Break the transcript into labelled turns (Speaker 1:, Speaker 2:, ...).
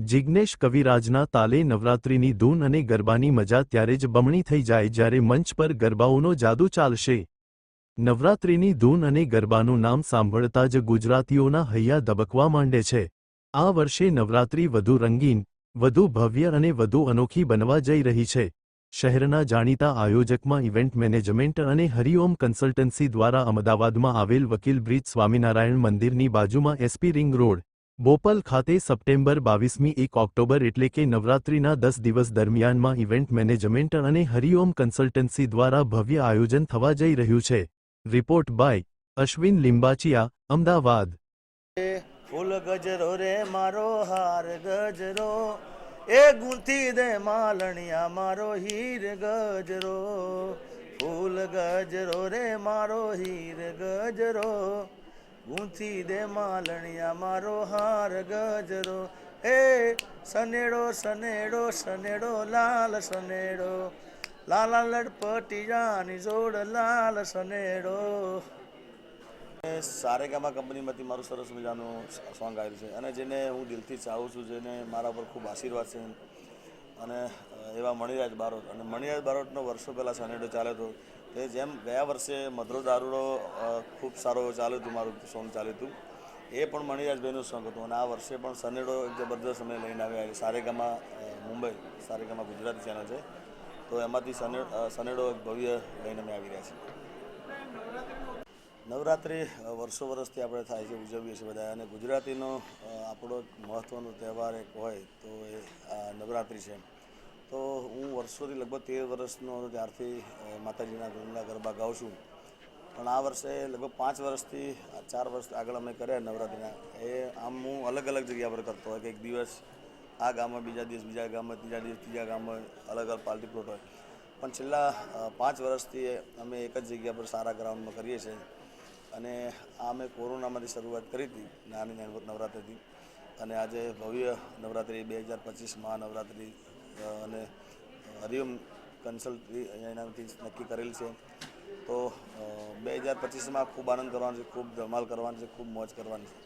Speaker 1: જિજ્ઞેશ કવિરાજના તાલે નવરાત્રિની ધૂન અને ગરબાની મજા ત્યારે જ બમણી થઈ જાય જ્યારે મંચ પર ગરબાઓનો જાદુ ચાલશે. નવરાત્રિની ધૂન અને ગરબાનું નામ સાંભળતા જ ગુજરાતીઓના હૈયા ધબકવા માંડે છે. આ વર્ષે નવરાત્રિ વધુ રંગીન, વધુ ભવ્ય અને વધુ અનોખી બનવા જઈ રહી છે. શહેરના જાણીતા આયોજકમાં ઇવેન્ટ મેનેજમેન્ટ અને હરિઓમ કન્સલ્ટન્સી દ્વારા અમદાવાદમાં આવેલ વકીલ બ્રિજ સ્વામિનારાયણ મંદિરની બાજુમાં એસપી રિંગ રોડ બોપલ ખાતે સપ્ટેમ્બર બાવીસમી એક ઓક્ટોબર એટલે કે નવરાત્રિના દસ દિવસ દરમિયાનમાં ઇવેન્ટ મેનેજમેન્ટ અને હરિઓમ કન્સલ્ટન્સી દ્વારા ભવ્ય આયોજન થવા જઈ રહ્યું છે. Report by Ashwin Limbachiya, Ahmedabad.
Speaker 2: ફૂલ ગજરો રે મારો, હાર ગજરો. એ ગુંથી દે માલણિયા મારો, હીર ગજરો. ફૂલ ગજરો રે મારો, હીર ગજરો. ગુંથી દે માલણિયા, મારો હાર ગજરો. એ સનેડો સનેડો સનેડો, લાલ સનેડો. લાલા લડપટી જાની જોડ, લાલ સનેડો. સારેગામા કંપનીમાંથી મારું સરસ મજાનું સોંગ આવ્યું છે અને જેને હું દિલથી ચાહું છું, જેને મારા પર ખૂબ આશીર્વાદ છે અને એવા મણિરાજ બારોટ. અને મણિરાજ બારોટનો વર્ષો પહેલાં સનેડો ચાલ્યો હતો તે જેમ ગયા વર્ષે મધુરો દારૂડો ખૂબ સારો ચાલ્યું હતું, મારું સોંગ ચાલ્યું હતું, એ પણ મણિરાજભાઈનું સોંગ હતું. અને આ વર્ષે પણ સનેડો એક જબરદસ્ત અમે લઈને આવ્યા છે. સારેગામાં મુંબઈ, સારેગામાં ગુજરાતી ચેનલ છે. તો એમાંથી સને સનેડો એક ભવ્ય લઈને અમે આવી રહ્યા છીએ. નવરાત્રિ વર્ષો વર્ષથી આપણે થાય છે, ઉજવીએ છીએ બધા. અને ગુજરાતીનો આપણો એક મહત્ત્વનો તહેવાર એક હોય તો એ નવરાત્રિ છે. તો હું વર્ષોથી લગભગ તેર વર્ષનો ત્યારથી માતાજીના ગરબા ગરબા ગાઉં છું. પણ આ વર્ષે લગભગ પાંચ વર્ષથી ચાર વર્ષ આગળ અમે કર્યા નવરાત્રિના. એ આમ હું અલગ અલગ જગ્યા પર કરતો હોય, કે એક દિવસ આ ગામમાં, બીજા દિવસ બીજા ગામમાં, ત્રીજા દિવસ ત્રીજા ગામમાં અલગ અલગ પાર્ટી પ્લોટ હોય. પણ છેલ્લા પાંચ વર્ષથી અમે એક જ જગ્યા પર સારા ગ્રાઉન્ડમાં કરીએ છીએ. અને આ અમે કોરોનામાંથી શરૂઆત કરી હતી, નાની નાની નવરાત્રિથી. અને આજે ભવ્ય નવરાત્રિ બે હજાર પચીસ મહાનવરાત્રિ અને હરિઓમ કન્સલ્ટ એનાથી નક્કી કરેલ છે. તો બે હજાર પચીસમાં ખૂબ આનંદ કરવાનો છે, ખૂબ ધમાલ કરવાનો છે, ખૂબ મોજ કરવાની છે.